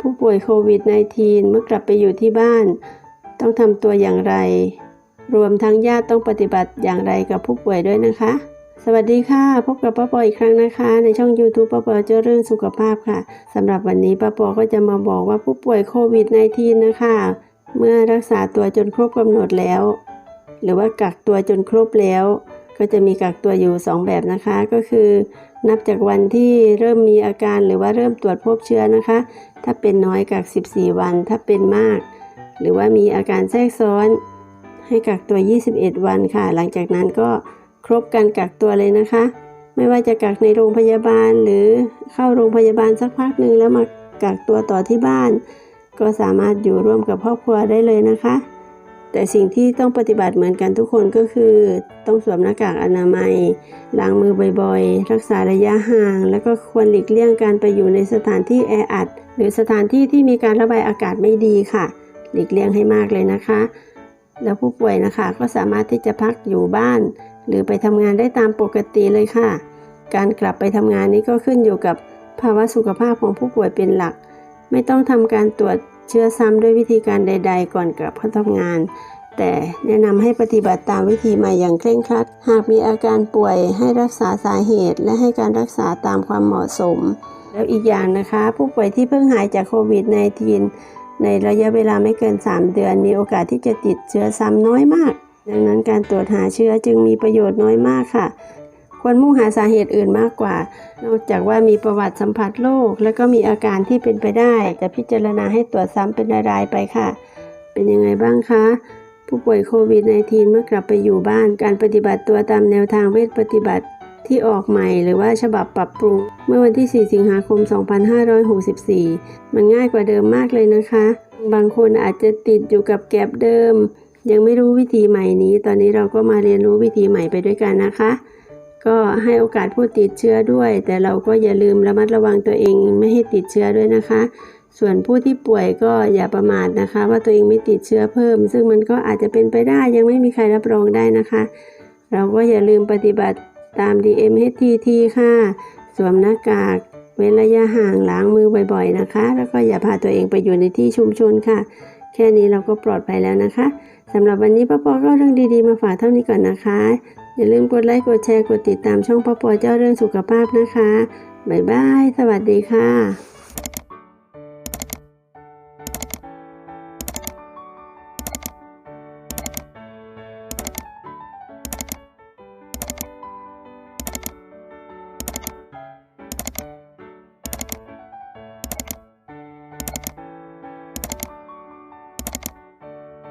ผู้ป่วยโควิด -19 เมื่อกลับไปอยู่ที่บ้าน ต้องทำตัวอย่างไร รวมทั้งญาติต้องปฏิบัติอย่างไรกับผู้ป่วยด้วยนะคะ สวัสดีค่ะ พบกับป้าปออีกครั้งนะคะ ในช่อง YouTube ป้าปอเจ้าเรื่องสุขภาพค่ะสำหรับวันนี้ป้าปอก็จะมาบอกว่าผู้ป่วยโควิด -19 นะคะ เมื่อรักษาตัวจนครบกำหนดแล้ว หรือว่ากักตัวจนครบแล้ว ก็จะมีกักตัวอยู่ 2 แบบนะคะ ก็คือนับจากวันที่เริ่มมีอาการหรือว่าเริ่มตรวจพบเชื้อนะคะ ถ้าเป็นน้อยกัก 14 วัน ถ้าเป็นมาก หรือว่ามีอาการแทรกซ้อน ให้กักตัว 21 วันค่ะ หลังจากนั้นก็ครบการกักตัวเลยนะคะ ไม่ว่าจะกักในโรงพยาบาลหรือเข้าโรงพยาบาลสักพักหนึ่งแล้วมากักตัวต่อที่บ้าน ก็สามารถอยู่ร่วมกับครอบครัวได้เลยนะคะ แต่สิ่งที่ต้องปฏิบัติเหมือนกันทุกคนก็คือ ต้องสวมหน้ากากอนามัย ล้างมือบ่อยๆ รักษาระยะห่าง แล้วก็ควรหลีกเลี่ยงการไปอยู่ในสถานที่แออัด หรือสถานที่ที่มีการระบายอากาศไม่ดีค่ะ หลีกเลี่ยงให้มากเลยนะคะ แล้วผู้ป่วยนะคะก็สามารถที่จะพักอยู่บ้าน หรือไปทำงานได้ตามปกติเลยค่ะ การกลับไปทำงานนี้ก็ขึ้นอยู่กับภาวะสุขภาพของผู้ป่วยเป็นหลัก ไม่ต้องทำการตรวจ เชื้อซ้ำด้วยวิธีการใด ๆ ก่อนกลับเข้าทำงาน แต่แนะนำให้ปฏิบัติตามวิธีใหม่อย่างเคร่งครัด หากมีอาการป่วยให้รักษาสาเหตุ และให้การรักษาตามความเหมาะสม แล้วอีกอย่างนะคะ ผู้ป่วยที่เพิ่งหายจากโควิด -19 ในระยะเวลาไม่เกิน 3 เดือน มีโอกาสที่จะติดเชื้อซ้ำน้อยมาก ดังนั้นการตรวจหาเชื้อจึงมีประโยชน์น้อยมากค่ะ ควรมุ่งหาสาเหตุอื่นมากกว่า นอกจากว่ามีประวัติสัมผัสโรคและก็มีอาการที่เป็นไปได้ จะพิจารณาให้ตรวจซ้ำเป็นรายๆไปค่ะ เป็นยังไงบ้างคะผู้ป่วยโควิด -19 เมื่อกลับไปอยู่บ้าน การปฏิบัติตัวตามแนวทางเวชปฏิบัติที่ออกใหม่หรือว่าฉบับปรับปรุง เมื่อวันที่ 4 สิงหาคม 2564 มันง่ายกว่าเดิมมากเลยนะคะ บางคนอาจจะติดอยู่กับแกลบเดิม ยังไม่รู้วิธีใหม่นี้ ตอนนี้เราก็มาเรียนรู้วิธีใหม่ไปด้วยกันนะคะ ก็ให้โอกาสผู้ติดเชื้อด้วย แต่เราก็อย่าลืมระมัดระวังตัวเองไม่ให้ติดเชื้อด้วยนะคะ ส่วนผู้ที่ป่วยก็อย่าประมาทนะคะ ว่าตัวเองไม่ติดเชื้อเพิ่ม ซึ่งมันก็อาจจะเป็นไปได้ยังไม่มีใครรับรองได้นะคะ เราก็อย่าลืมปฏิบัติตาม DMHTT ค่ะ สวมหน้ากากเว้นระยะห่างล้างมือบ่อยๆนะคะ แล้วก็อย่าพาตัวเองไปอยู่ในที่ชุมชนค่ะ แค่นี้เราก็ปลอดภัยแล้วนะคะสำหรับวันนี้ป้าปอก็เรื่องดีๆมาฝากเท่านี้ก่อนนะคะ อย่าลืมกดไลค์กดแชร์กดติดตามช่องพ่อปอเจ้าเรื่องสุขภาพนะคะ บ๊ายบาย สวัสดีค่ะ